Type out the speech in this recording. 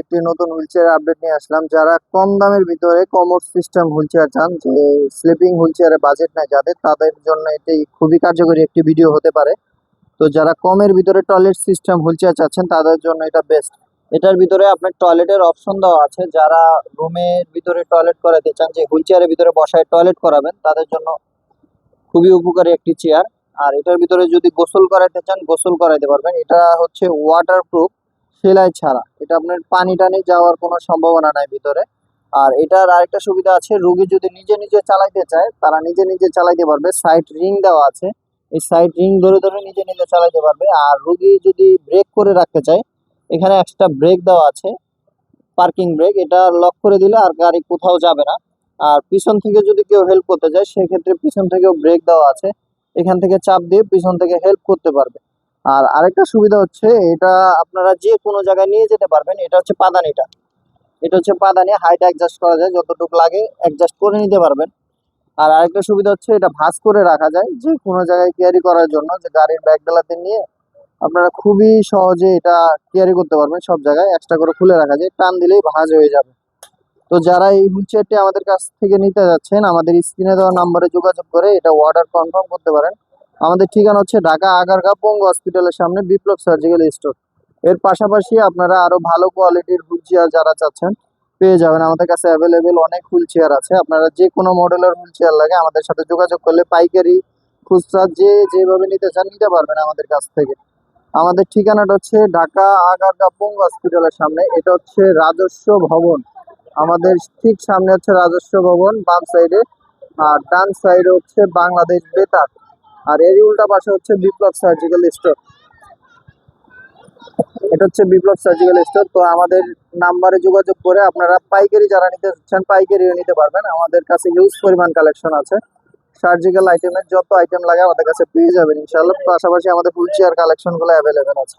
একটি নতুন wheel chair update নিয়ে আসলাম। যারা কম দামের ভিতরে কমোড সিস্টেম হুইল চেয়ার চান, যে স্লিপিং হুইল চেয়ারে বাজেট নাই যাদের, তাদের জন্য এটি খুবই কার্যকরী একটি ভিডিও হতে পারে। তো যারা কমের ভিতরে টয়লেট সিস্টেম হুইল চেয়ার চাচ্ছেন, তাদের জন্য এটা বেস্ট। এটার ভিতরে আপনার টয়লেটের অপশন দেওয়া আছে। যারা রুমের ভিতরে টয়লেট করাতে চান, যে হুইল চেয়ারের ভিতরে বসায় টয়লেট করাবেন, তাদের জন্য খুবই উপকারী একটি চেয়ার। আর এটার ভিতরে যদি গোসল করাতে চান, গোসল করাইতে পারবেন। এটা হচ্ছে ওয়াটার প্রুফ সেলাই ছাড়া। এটা আপনার পানি টানি যাওয়ার কোনো সম্ভাবনা নাই ভিতরে। আর এটার আরেকটা সুবিধা আছে, রুগী যদি নিজে নিজে চালাইতে চায়, তারা নিজে নিজে চালাইতে পারবে। সাইড রিং দেওয়া আছে। এই সাইড রিং ধরে ধরে নিজে নিজে চালাইতে পারবে। আর রুগী যদি ব্রেক করে রাখতে চায়, এখানে এক্সট্রা ব্রেক দেওয়া আছে, পার্কিং ব্রেক। এটা লক করে দিলে আর গাড়ি কোথাও যাবে না। আর পিছন থেকে যদি কেউ হেল্প করতে চায়, সেক্ষেত্রে পিছন থেকেও ব্রেক দেওয়া আছে। এখান থেকে চাপ দিয়ে পিছন থেকে হেল্প করতে পারবে। আর আরেকটা সুবিধা হচ্ছে, এটা আপনারা যে কোনো জায়গায় নিয়ে যেতে পারবেন, এটা হচ্ছে পাদানিটা। এটা হচ্ছে পাদানি হাইট অ্যাডজাস্ট করা যায়, যতটুকু লাগে অ্যাডজাস্ট করে নিতে পারবেন। আর আরেকটা সুবিধা হচ্ছে, এটা ভাঁজ করে রাখা যায় যে কোনো জায়গায় ক্যারি করার জন্য, যে গাড়ির ব্যাগ ডালাতে নিয়ে আপনারা খুবই সহজে এটা ক্যারি করতে পারবেন, সব জায়গায় এক্সট্রা করে খুলে রাখা যায়, টান দিলেই ভাঁজ হয়ে যাবে। তো যারা এই হুইল চেয়ারটি আমাদের কাছ থেকে নিতে যাচ্ছেন, আমাদের স্ক্রিনে দেওয়া নাম্বারে যোগাযোগ করে এটা অর্ডার কনফার্ম করতে পারেন। আমাদের ঠিকানা হচ্ছে ঢাকা আগারগা পঙ্গু হসপিটালের সামনে বিপ্লব সার্জিক্যাল স্টোর। এর পাশাপাশি আপনারা আরও ভালো কোয়ালিটির হুইল চেয়ার যারা চাচ্ছেন, পেয়ে যাবেন। আমাদের কাছে অ্যাভেলেবেল অনেক হুইল চেয়ার আছে। আপনারা যে কোনো মডেলের হুইল চেয়ার লাগে আমাদের সাথে যোগাযোগ করলে পাইকারি, খুচরা, যে যেভাবে নিতে চান নিতে পারবেন আমাদের কাছ থেকে। আমাদের ঠিকানাটা হচ্ছে ঢাকা আগারগা পঙ্গু হসপিটালের সামনে। এটা হচ্ছে রাজস্ব ভবন। আমাদের ঠিক সামনে হচ্ছে রাজস্ব ভবন, বাম সাইডে আর ডান সাইডে হচ্ছে বাংলাদেশ বেতার। আর এরই উল্টা পাশে হচ্ছে বিপ্লব সার্জিক্যাল স্টোর এটা হচ্ছে বিপ্লব সার্জিক্যাল স্টোর তো আমাদের নাম্বারে যোগাযোগ করে আপনারা পাইকারি যারা নিতে চান পাইকারিও নিতে পারবেন। আমাদের কাছে হিউজ পরিমাণ কালেকশন আছে। সার্জিক্যাল আইটেমের যত আইটেম লাগে আমাদের কাছে পেয়ে যাবেন ইনশাআল্লাহ। পাশাপাশি আমাদের ফুল চেয়ার কালেকশনগুলো অ্যাভেলেবেল আছে।